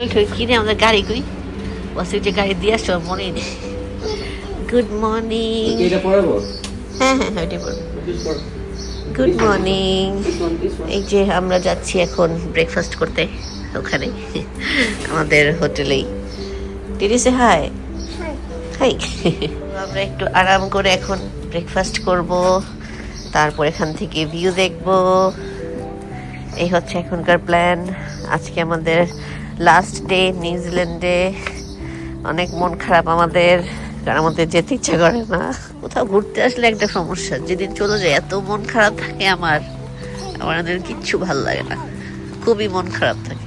কিনে আমাদের গাড়ি কই বসে যে গাড়ি দিয়ে আসছো মনেই নেই গুড মর্নিং এটা পড়াবো? হ্যাঁ হ্যাঁ হ্যাঁ ওইটাই বলব গুড মর্নিং এই যে আমরা যাচ্ছি এখন ব্রেকফাস্ট করতে ওখানে আমাদের হোটেলেই। টিরিসে হাই হাই আমরা একটু আরাম করে এখন ব্রেকফাস্ট করব তারপর এখান থেকে ভিউ দেখব। এই হচ্ছে এখনকার প্ল্যান আজকে আমাদের লাস্ট ডে নিউজিল্যান্ডে অনেক মন খারাপ আমাদের, কারণ আমাদের যেতে ইচ্ছা করে না। কোথাও ঘুরতে আসলে একটা সমস্যা, যেদিন চলে যায় এত মন খারাপ থাকে আমার আমাদের কিচ্ছু ভালো লাগে না। খুবই মন খারাপ থাকে।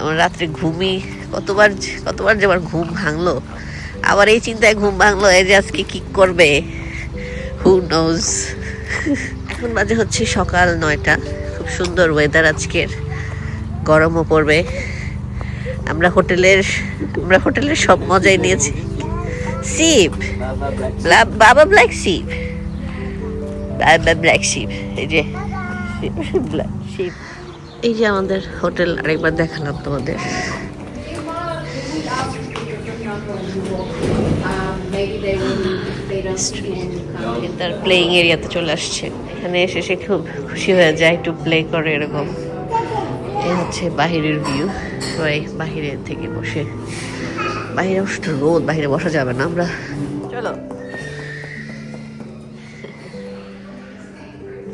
আমার রাত্রে ঘুমি কতবার কতবার যে আমার ঘুম ভাঙলো, আবার এই চিন্তায় ঘুম ভাঙলো, এই যে আজকে কি করবে? হু নোজ এখন বাজে হচ্ছে সকাল নয়টা, খুব সুন্দর ওয়েদার আজকের। গরমও পড়বে। আমরা হোটেলের আমরা হোটেলের সব মজাই নিয়েছি। ব্লা- baa baa black sheep baa baa black sheep এই যে ব্ল্যাক শিপ এই যে আমাদের হোটেল আরেকবার দেখালাম তোমাদের। তার প্লেইং এরিয়াতে চলে আসছে। এখানে এসে সে খুব খুশি হয়ে যায়, একটু প্লে করে এরকম। এই হচ্ছে বাহিরের ভিউ সবাই বাহিরে থেকে বসে। বাহিরে অবশ্য রোদ, বাহিরে বসা যাবে না আমরা। চলো।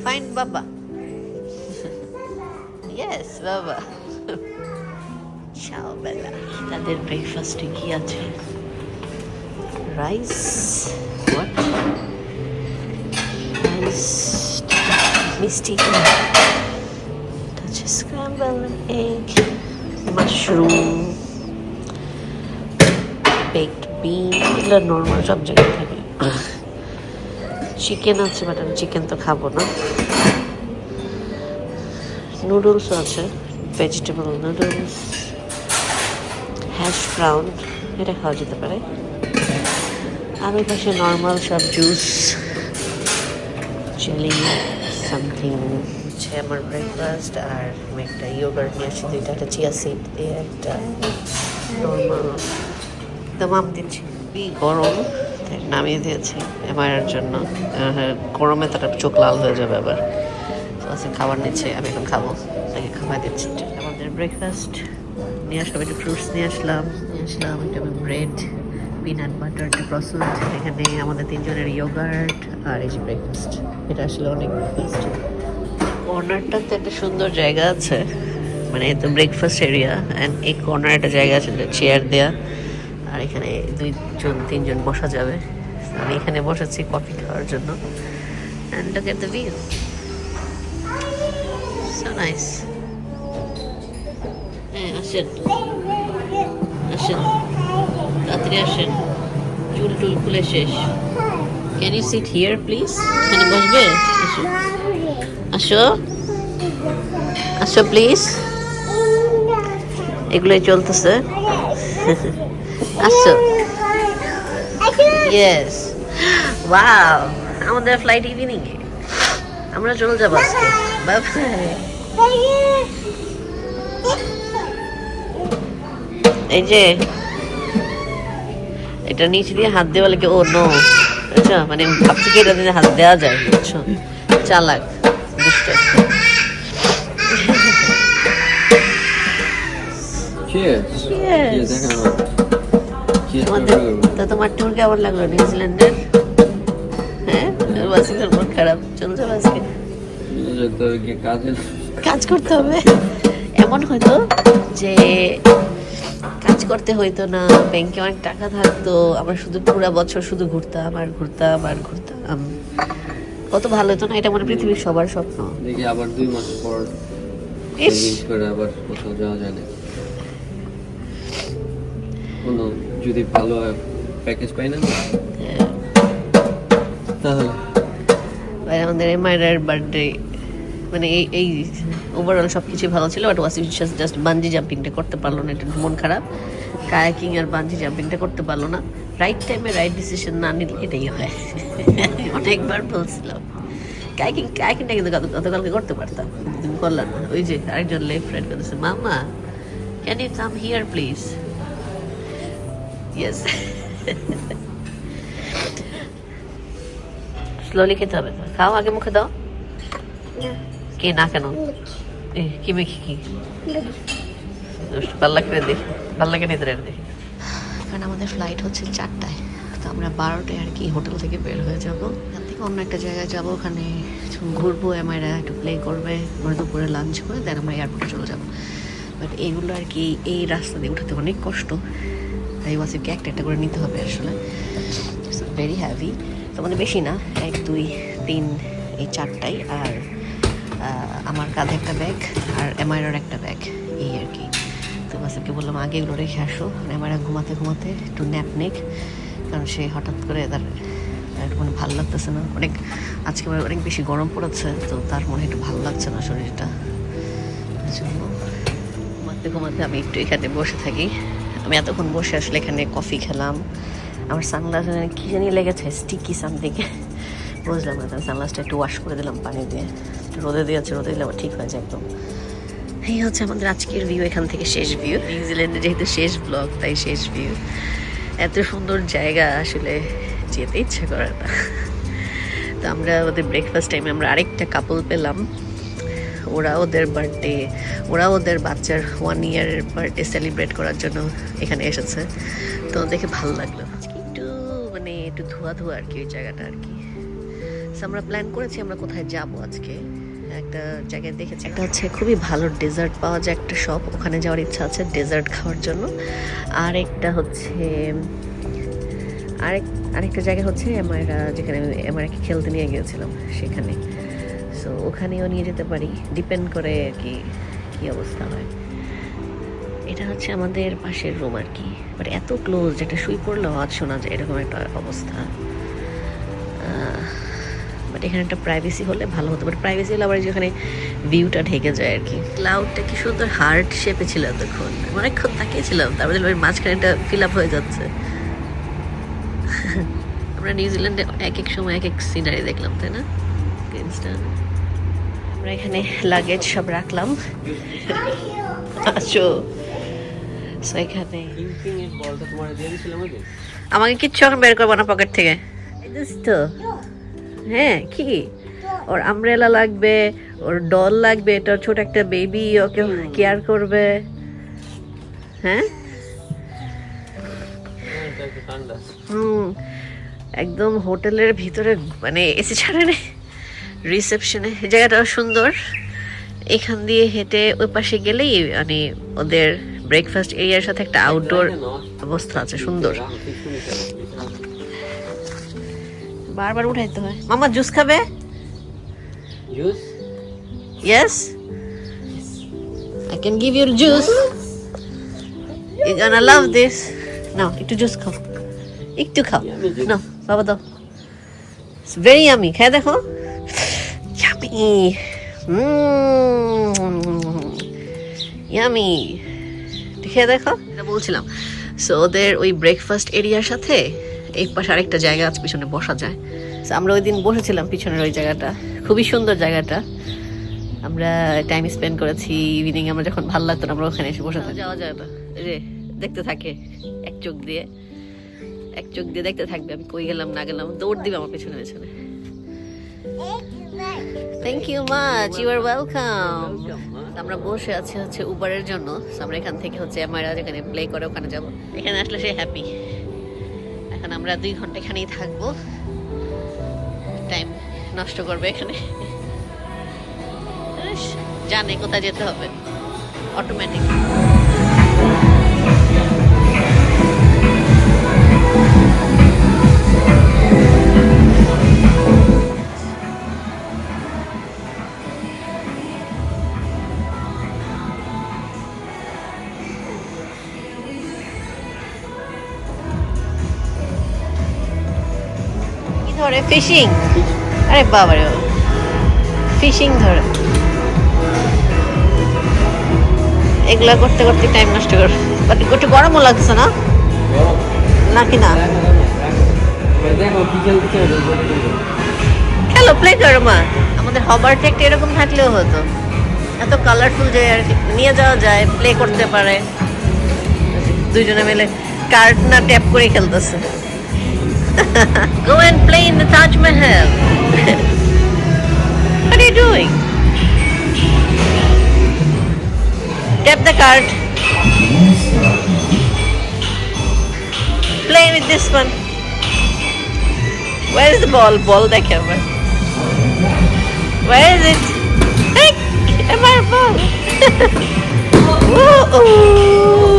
ফাইন বাবা ইয়েস বাবা চাও বেলা তাদের ব্রেকফাস্টে কি আছে? রাইস রাইস মিষ্টি হচ্ছে স্ক্র্যাম্বল মাশরুম বেকড বিন এগুলো নর্মাল সব জায়গায় থাকে। চিকেন আছে বাট আমি চিকেন তো খাব না। নুডলসও আছে ভেজিটেবল নুডলস হ্যাশ ব্রাউন এটা খাওয়া যেতে পারে। ওই পাশে নর্মাল সব জুস চিলি সামথিং হচ্ছে আমার ব্রেকফাস্ট আর আমি একটা ইয়োগার্ট নিয়ে আসছি, দুইটা একটা চিয়া সিড দিয়ে একটা নর্মাল দাম দিচ্ছি। খুবই গরম? নামিয়ে দিয়েছি এমআইয়ের জন্য। গরমে তার চোখ লাল হয়ে যাবে আবার। আছে খাবার নিচ্ছে, আমি এখন খাব। তাকে খাবার দিচ্ছি। আমাদের ব্রেকফাস্ট নিয়ে আসলাম, একটু ফ্রুটস নিয়ে আসলাম। নিয়ে আসলাম একটা ব্রেড পিনাট বাটার একটা ক্রসেন্ট এখানে আমাদের তিনজনের ইয়োগার্ট আর এই যে ব্রেকফাস্ট এটা আসলে অনেক ব্রেকফাস্ট কর্নারটাতে একটা সুন্দর জায়গা আছে। মানে তো ব্রেকফাস্ট এরিয়া অ্যান্ড এই কর্নার একটা জায়গা আছে চেয়ার দেয়া। আর এখানে দুইজন, তিনজন বসা যাবে। আমি এখানে বসেছি কফি খাওয়ার জন্য। And look at the view so nice হ্যাঁ আসেন। আসেন। তাড়াতাড়ি আসেন। চুল টুল খুলে শেষ। Can you sit here please এখানে বসবে? আসো। আসো। আসো প্লিজ এগুলোই চলতেছে। ইয়েস ওয়াও আমাদের ফ্লাইট ইভিনিং এ। আমরা চলে যাব এই যে, এটা নিচে দিয়ে হাত দেওয়া লাগে। ও নো বুঝছ মানে ভাবছি কি এটা দিয়ে হাত দেওয়া যায়, বুঝছ? চালাক। দুষ্ট হবে। Cheers তোমাদের। তো তোমার ট্যুর কেমন লাগল নিউজিল্যান্ডের? হ্যাঁ? ওয়াসিমের মন খারাপ চলে আজকে? গিয়ে কাজে করতে হবে। এমন হয়তো যে কাজ করতে হইতো না ব্যাংকে অনেক টাকা থাকতো আমরা শুধু পুরো বছর শুধু ঘুরতাম আর ঘুরতাম আর ঘুরতাম। কত ভালো হতো না এটা মানে পৃথিবীর সবার স্বপ্ন। দেখি আবার দুই মাস পর করে আবার কোথাও যাওয়া যায় না কোনো যদি ভালো প্যাকেজ পাই না? তাহলে? ভাই, আমাদের এমআইআর বার্থডে মানে এই এই ওভারঅল সব কিছুই ভালো ছিল বাট ওয়াসিম জাস্ট বাঞ্জি জাম্পিংটা করতে পারল না এটা মন খারাপ। কায়াকিং আর বাঞ্জি জাম্পিংটা করতে পারল না। রাইট টাইমে রাইট ডিসিশন না নিলে এটাই হয়। অনেকবার বলছিলাম। কায়াকিং কায়াকিংটা কিন্তু গতকালকে করতে পারতাম তুমি করলাম না। ওই যে আরেকজন লেফট রাইট করতেছে মামা can you come here please yes slowly খেতে হবে। খাও আগে মুখে দাও। কি না কেন? কি মেখি কি? ভালো লাগবে দেখি? ভালো লাগে নিতে দেখি? কারণ আমাদের ফ্লাইট হচ্ছে চারটায়। তো আমরা বারোটায় আর কি হোটেল থেকে বের হয়ে যাব। এখান থেকে অন্য একটা জায়গায় যাব ওখানে ঘুরবো। এমআইরা একটু প্লে করবে। আমরা দুপুরে লাঞ্চ করে দেন আমরা এয়ারপোর্টে চলে যাব। বাট এইগুলো আর কি এই রাস্তা দিয়ে উঠাতে অনেক কষ্ট। তাই ওয়াসিফকে একটা একটা করে নিতে হবে আসলে। ভেরি হ্যাভি তো মানে বেশি না, এক, দুই, তিন, এই চারটাই আর আমার কাঁধে একটা ব্যাগ আর এমআইরার একটা ব্যাগ, এই আর কি। তো ওয়াসিফকে বললাম, আগে এগুলো রেখে আসো। এমআইরা ঘুমাতে ঘুমাতে একটু ন্যাপ নেক, কারণ সে হঠাৎ করে তার একটু মানে ভালো লাগতেছে না। অনেক, আজকে অনেক বেশি গরম পড়েছে, তো তার মনে একটু ভালো লাগছে না শরীরটা। জন্য ঘুমাতে ঘুমাতে আমি একটু এখানে বসে থাকি। আমি এতক্ষণ বসে আসলে এখানে কফি খেলাম। আমার সানগ্লাস কী জানি লেগেছে স্টিকি সামথিং বুঝলাম না, তার সানগ্লাসটা একটু ওয়াশ করে দিলাম পানি দিয়ে। রোদে দিয়েছে রোদে দিলে ঠিক হয়ে যায় একদম। এই হচ্ছে আমাদের আজকের ভিউ এখান থেকে শেষ ভিউ নিউজিল্যান্ডে যেহেতু শেষ ব্লগ তাই শেষ ভিউ এত সুন্দর জায়গা আসলে যেতে ইচ্ছে করে না। তো আমরা ওদের ব্রেকফাস্ট টাইমে আমরা আরেকটা কাপল পেলাম। ওরা ওদের বার্থডে ওরা ওদের বাচ্চার ওয়ান ইয়ারের বার্থডে সেলিব্রেট করার জন্য এখানে এসেছে। তো দেখে ভালো লাগল। একটু মানে একটু ধোয়া ধোয়া আর কি ওই জায়গাটা আর কি। আমরা প্ল্যান করেছি আমরা কোথায় যাব আজকে। একটা জায়গায় দেখেছি। একটা হচ্ছে খুবই ভালো ডেজার্ট পাওয়া যায় একটা শপ ওখানে যাওয়ার ইচ্ছা আছে ডেজার্ট খাওয়ার জন্য। আর একটা হচ্ছে, আরেক, আরেকটা জায়গা হচ্ছে আমার, যেখানে আমরা খেলতে নিয়ে গিয়েছিলাম সেখানে। সো ওখানেও নিয়ে যেতে পারি। ডিপেন্ড করে আর কি, কী অবস্থা হয়। এটা হচ্ছে আমাদের পাশের রুম আর কি। বাট এত ক্লোজ যেটা শুই পড়লে আওয়াজ শোনা যায়, এরকম একটা অবস্থা। বাট এখানে একটা প্রাইভেসি হলে ভালো হতো। বাট প্রাইভেসি হলে আবার যেখানে ভিউটা ঢেকে যায় আর কি। ক্লাউডটা কি সুন্দর হার্ট শেপে ছিল তখন অনেকক্ষণ তাকিয়েছিলাম। তারপরে মাঝখানে একটা ফিল আপ হয়ে যাচ্ছে। আমরা নিউজিল্যান্ডে এক এক সময় এক এক সিনারি দেখলাম, তাই না? Queenstown। আমরা এখানে লাগেজ সব রাখলাম। আছো সো এখানে। আমাকে কিচ্ছু এখন বের করব না পকেট থেকে। দোস্ত হ্যাঁ কি? ওর আমব্রেলা লাগবে ওর ডল লাগবে এটা ছোট একটা বেবি ওকে কেয়ার করবে। হ্যাঁ? হ্যাঁ, হুম একদম হোটেলের ভিতরে মানে এসি ছাড়ে নেই। রিসেপশনে জায়গাটা সুন্দর এখান দিয়ে হেঁটে ওই পাশে গেলেই মানে ওদের ব্রেকফাস্ট এরিয়ার সাথে একটা আউটডোর অবস্থা আছে সুন্দর বারবার উঠাইতে হয় মামা জুস খাবে juice Yes? I can give you juice. You're gonna love this. No, একটু জুস খাও একটু খাও নাও. বাবা দাও It's very yummy. খেয়ে দেখো Yummy. একটু খেয়ে দেখো। এটা বলছিলাম। সো ওদের ওই ব্রেকফাস্ট এরিয়ার সাথে এই পাশে আরেকটা জায়গা আছে পিছনে বসা যায়। আমরা ওই দিন বসেছিলাম পিছনের ওই জায়গাটা। খুবই সুন্দর জায়গাটা। আমরা টাইম স্পেন্ড করেছি ইভিনিং আমরা যখন ভালো লাগতো আমরা ওখানে এসে বসে যাওয়া যায় না। যে দেখতে থাকে। এক চোখ দিয়ে। এক চোখ দিয়ে দেখতে থাকবে। আমি কই গেলাম না গেলাম দৌড় দিবে আমার পেছনে পেছনে। Thank you much you are welcome আমরা বসে আছি হচ্ছে উবারের জন্য। আমরা এখান থেকে হচ্ছে আমরা যেখানে প্লে করে ওখানে যাব। এখানে আসলে সে হ্যাপি এখন আমরা দুই ঘণ্টা এখানেই থাকব। টাইম নষ্ট করবে এখানে। জানে কোথায় যেতে হবে। Automatic fishing? আরে বাবা রে ফিশিং ধরে। এগুলা করতে করতে টাইম নষ্ট কর। বাট একটু গরমও লাগছে না? নাকি না? খেলো প্লে করো মা। আমাদের হবার একটা এরকম থাকলেও হতো। এত কালারফুল যে আর নিয়ে যাওয়া যায় প্লে করতে পারে। দুইজনে মিলে কার্ড না ট্যাপ করে খেলতেছে। Go and play in the Taj Mahal. what are you doing? Tap the card. Play with this one. Where is the ball? Ball the camera. Where is it? Hey, my ball. Woo-oo.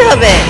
জোরে দিতে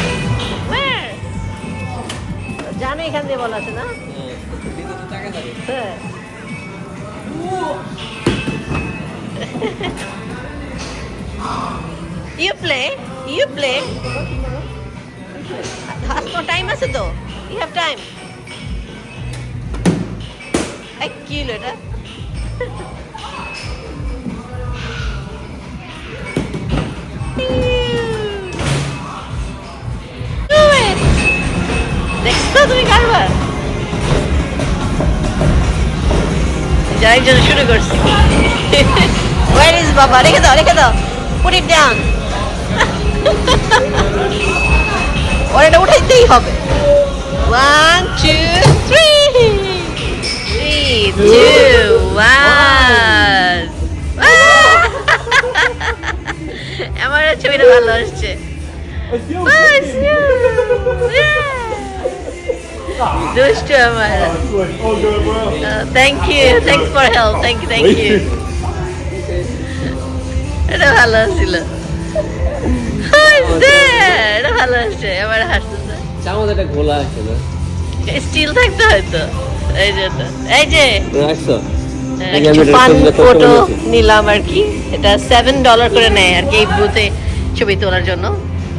জন্য শুরু করছি। Where is বাবা? রেখে দাও রেখে দাও। Put it down ওর এটা উঠাইতেই হবে। One two three three two one আমার ছবিটা ভালো আসছে। Buzz, yeah. দুষ্টু আমার thank you thanks for help thank you thank you এটা ভালো ছিল। এটা ভালো আসছে আমার হাসতেছে। চামচ একটা খোলা আছে না? স্টিল থাকতে হয়তো। এই যে। এই যে। রাখছো? আহ, এই যে কিছু আমি ফান এটা করতে ফটো নিলাম আর কি। এটা সেভেন ডলার করে নেয় আর কি এই বুথে ছবি তোলার জন্য।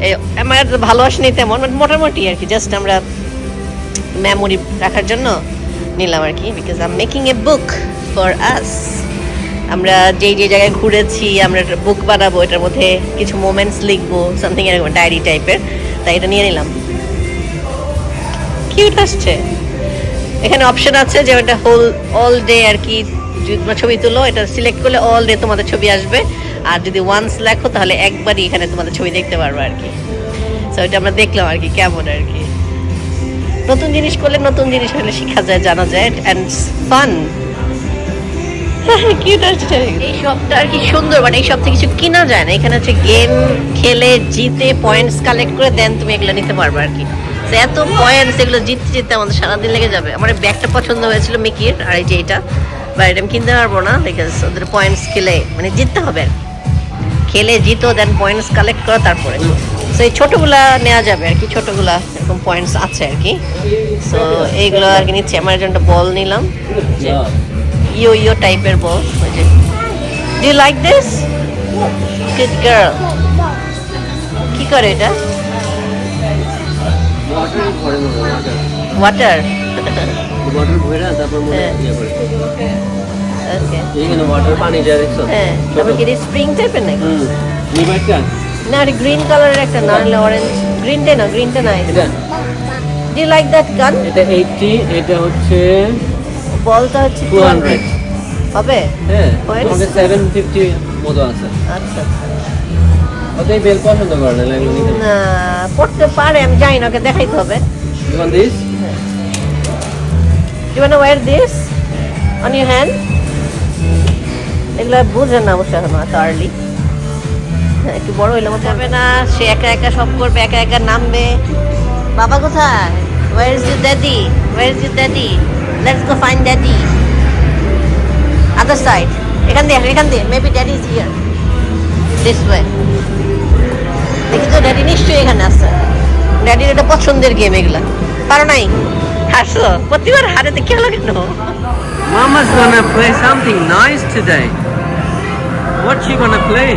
এই আমার ভালো আসেনি তেমন মোটামুটি আর কি জাস্ট আমরা মেমোরি রাখার জন্য নিলাম আর কি because I making a book for us আমরা যেই যে জায়গায় ঘুরেছি, আমরা বুক বানাবো, এটার মধ্যে কিছু মোমেন্টস লিখব সামথিং এরকম ডায়েরি টাইপের তাই এটা নিয়ে নিলাম। কিউট আসছে। এখানে অপশন আছে যে ওটা হোল অল ডে আর কি ছবি তুলো, এটা সিলেক্ট করলে অল ডে তোমাদের ছবি আসবে। আর যদি ওয়ান্স লেখো, তাহলে একবারই এখানে তোমাদের ছবি দেখতে পারবে আর কি। সো এটা আমরা দেখলাম আর কি, কেমন আর কি। নতুন জিনিস করলে নতুন জিনিস হলে শেখা যায় জানা যায় অ্যান্ড ফান কিউট আসছে। এই শপটা আর কি সুন্দর বাট এই শপ থেকে কিছু কিনা যায় না। এখানে হচ্ছে গেম খেলে জিতে পয়েন্টস কালেক্ট করে দেন তুমি এগুলো নিতে পারবে আর কি। এত পয়েন্টস এগুলো জিততে জিততে আমাদের সারাদিন লেগে যাবে। আমার ব্যাগটা পছন্দ হয়েছিল মিকির আর এই যে এটা। বা এটা আমি কিনতে পারব না বিকজ ওদের পয়েন্টস খেলে মানে জিততে হবে খেলে জিতো দেন পয়েন্টস কালেক্ট করো তারপরে। সো এই ছোটোগুলা নেওয়া যাবে আর কি ছোটোগুলা এরকম পয়েন্টস আছে আর কি। সো এইগুলো আর কি নিচ্ছি। আমার জন্য বল নিলাম। যে ইয়ো ইয়ো টাইপের বল। ওই যে do you like this good girl কি করে এটা? ওয়াটার ভরে তারপর মনে হ্যাঁ। ইয়ে ওকে এইখানে ওয়াটার পানি যা দেখছ? হ্যাঁ। তারপর কি স্প্রিং টাইপের নাকি? হুম। না এটা গ্রিন কালারের একটা না হলে অরেঞ্জ গ্রিনটা না গ্রিনটা না এটা? ডু ইউ লাইক দ্যাট গান এটা 80 এটা হচ্ছে বলটা হচ্ছে 200 হবে? হ্যাঁ Points? তোমাকে 750 মতো আছে। আচ্ছা ওটাই বেল পছন্দ করে না না পড়তে পারে আমি জানি না ওকে দেখাইতে হবে। You want this? You want wear this on your hand এগুলো বুঝে না অবশ্য এখন এত আর্লি একটু বড় হইলে হবে না। সে একা একা সব করবে, একা একা নামবে। বাবা কোথায়? Where is your daddy where is your daddy let's go find daddy other side এখান দিয়ে এখান দিয়ে। Maybe daddy is here this way দেখি তো ড্যাডি নিশ্চয়ই এখানে আছে। ড্যাডির এটা পছন্দের গেম এগুলা। পারো নাই? হাসো। প্রতিবার হারে দেখে হলো কেন? Mama's gonna play something nice today. What's she gonna play?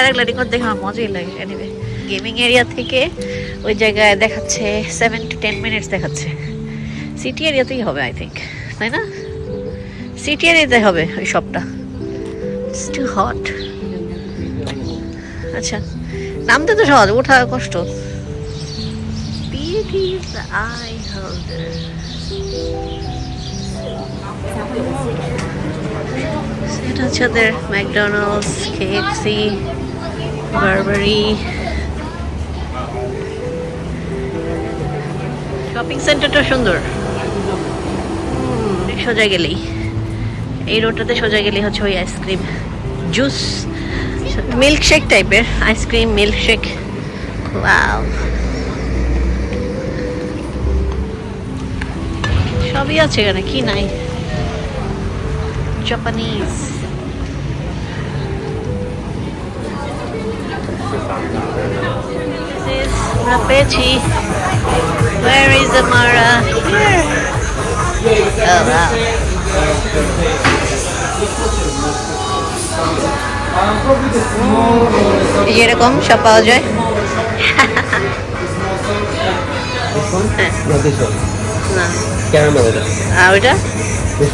Paragliding করতে আমার মজাই লাগে। এনিওয়ে গেমিং এরিয়া থেকে ওই জায়গায় দেখাচ্ছে সেভেন টু টেন মিনিটস দেখাচ্ছে। সিটি এরিয়াতেই হবে আই থিঙ্ক তাই না? সিটি এরিয়াতে হবে ওই শপটা ইটস টু হট আচ্ছা নামতে তো সহজ, ওঠা কষ্ট। Is the এটা হচ্ছে ওদের ম্যাকডোনাল্ডস কেএফসি বারবারি শপিং সেন্টারটা সুন্দর। সোজা গেলেই। এই রোডটাতে সোজা গেলেই হচ্ছে ওই আইসক্রিম জুস মিল্ক শেক টাইপের আইসক্রিম মিল্ক শেক ওয়াও সবই আছে এখানে, কি নাই? জাপানিজ আমরা পেয়েছি Where is Amara? Here. Oh wow. এই যে এরকম সব পাওয়া যায় No, this one. না Caramel it is. আর ওইটা This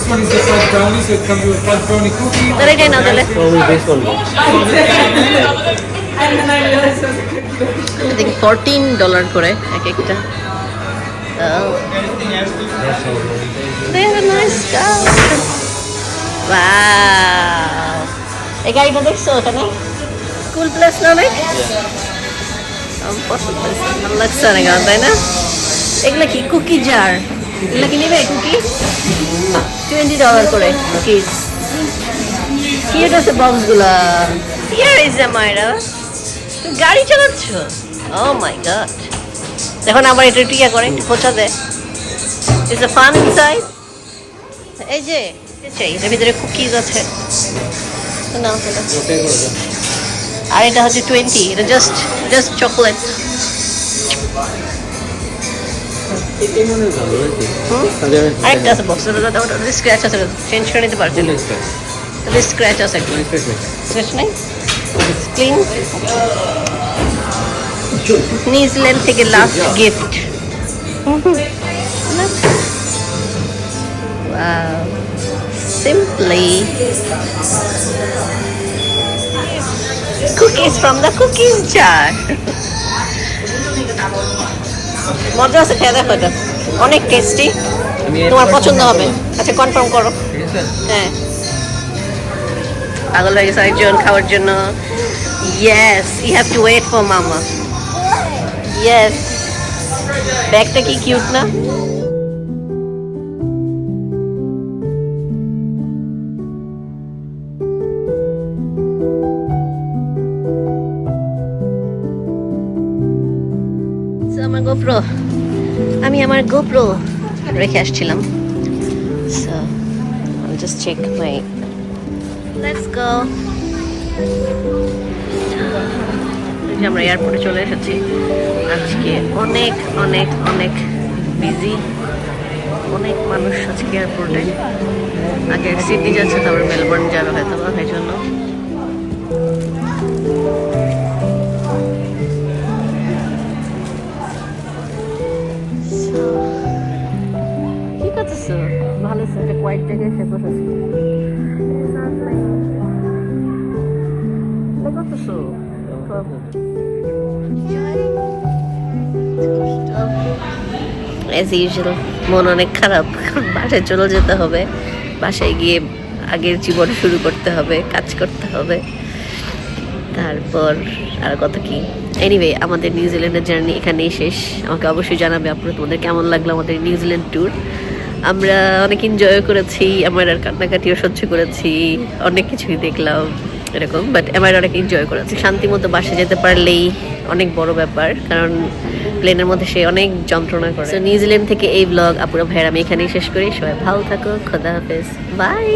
eh? No, This one is the fudge brownie, so it comes with fudge brownie cookie. তাহলে এটাই না তাহলে Only this one. I think 14 dollar করে এক একটা Oh, they have a nice car. Wow. এই গাড়িটা দেখছ ওখানে স্কুল প্লেস না অনেক পছন্দ হয়েছে। ভালো লাগছে আমার, তাই না এগুলো কি কুকি জার এগুলো কি নেবে কুকি টোয়েন্টি ডলার করে কুকিজ কি এটা আছে বক্সগুলা ইয়ার ইজ মায়েরা তুমি গাড়ি চালাচ্ছ? ও মাই গড এখন আবার এটা টিয়া করে একটু খোঁচা দেয় ইজ এ ফান ইনসাইড এই যে চাই এটার ভিতরে কুকিজ আছে। এটা। আর এটা হচ্ছে টোয়েন্টি এটা জাস্ট জাস্ট চকলেট আরেকটা আছে বক্স ওটা ওটা স্ক্র্যাচ আছে চেঞ্জ করে নিতে পারছেন ওটা স্ক্র্যাচ আছে একটা স্ক্র্যাচ নেই ক্লিন নিউজিল্যান্ড থেকে last gift Simply. Cookies from the cookies jar. মজা আছে খেয়ে দেখো এটা। অনেক টেস্টি তোমার পছন্দ হবে। আচ্ছা কনফার্ম করো। হ্যাঁ। পাগল হয়ে গেছে একজন খাওয়ার জন্য। Yes you have to wait for মামা ইয়েস ব্যাগটা কি কিউট না? রেখে আসছিলাম। So I'll just check my Let's go. যে আমরা এয়ারপোর্টে চলে এসেছি। আজকে অনেক অনেক অনেক বিজি অনেক মানুষ আজকে এয়ারপোর্টে আগে সিডনি যাচ্ছে তারপর মেলবোর্ন যাবে হয়তো বা এই জন্য। কি ভালো অ্যাজ মন অনেক খারাপ। বাসায় চলে যেতে হবে। বাসায় গিয়ে আগের জীবন শুরু করতে হবে, কাজ করতে হবে। তারপর আর কত কি? এনিওয়ে আমাদের নিউজিল্যান্ডের জার্নি এখানেই শেষ। আমাকে অবশ্যই জানাবে আপনারা তোমাদের কেমন লাগল আমাদের নিউজিল্যান্ড ট্যুর। আমরা অনেক এনজয় করেছি, আমার আর কান্নাকাটিও সহ্য করেছি, অনেক কিছুই দেখলাম, এরকম বাট আমার অনেক এনজয় করেছি। শান্তি মতো বাসে যেতে পারলেই অনেক বড় ব্যাপার, কারণ প্লেনের মধ্যে সে অনেক যন্ত্রণা করে। নিউজিল্যান্ড থেকে এই ব্লগ আপুরা ভাইয়ের আমি এখানেই শেষ করি। সবাই ভালো থাকো, খোদা হাফেজ বাই